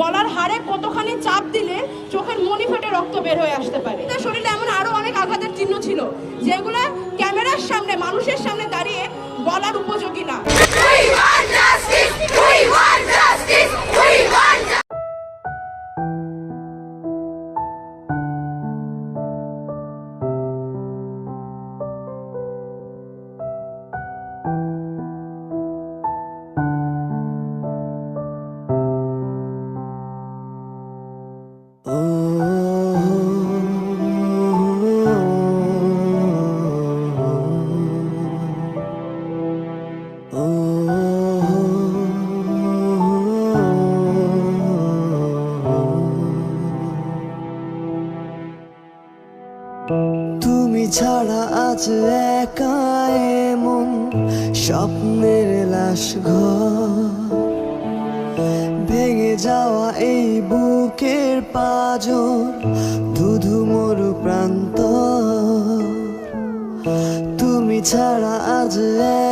গলার হাড়ে কতখানি চাপ দিলে চোখের মনি ফেটে, রক্ত বের হয়ে আসতে পারে? তার শরীরে এমন আরও অনেক আঘাতের চিহ্ন ছিল, যেগুলো ক্যামেরার সামনে, মানুষের সামনে দাঁড়িয়ে বলার উপযোগী না। তুমি ছাড়া আজ একা এমন স্বপ্নের লাশ ঘর। ভেঙে যাওয়া এই বুকের পাজর, ধুধু মরু প্রান্ত তুমি ছাড়া আজ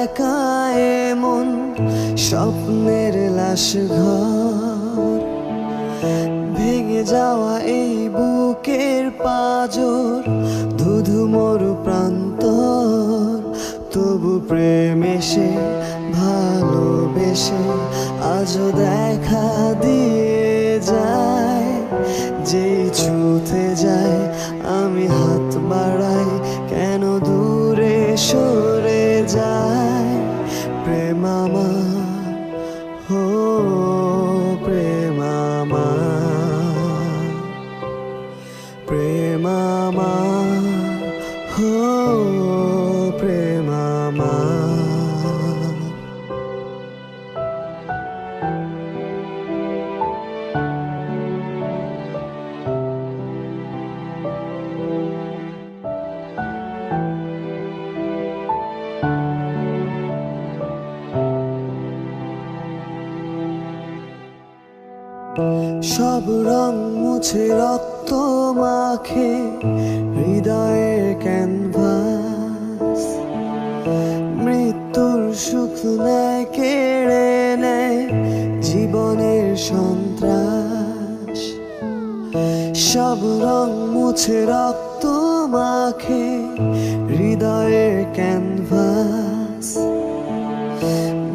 একা এমন স্বপ্নের লাশ ঘর। ভেঙে যাওয়া এই বুকের পাজর ধুধু মরু প্রান্ত তবু প্রেম এসে ভালোবেসে আজও দেখা প্রেম সব রং মুছে রক্ত মাখে হৃদয়ের ক্যানভাস। মৃত্যুর সুখ নেয়, কেড়ে নেয় জীবনের সন্ত্রাস। সব রং মুছে রক্ত মাখে হৃদয়ের ক্যানভাস।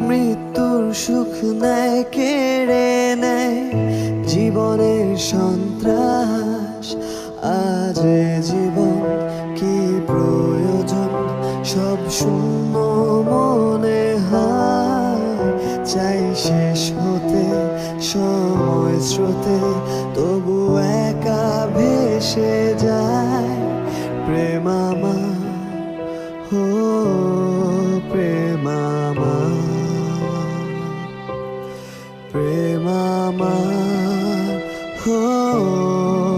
মৃত্যুর সুখ নেয়, কেড়ে জীবনের সন্ত্রাস। আজ জীবন কি প্রয়োজন? সব শূন্য মনে হয়। চাই শেষ হতে, সময় স্রোতে, তবু একা ভেসে যায়। প্রেম আমার হো প্রেম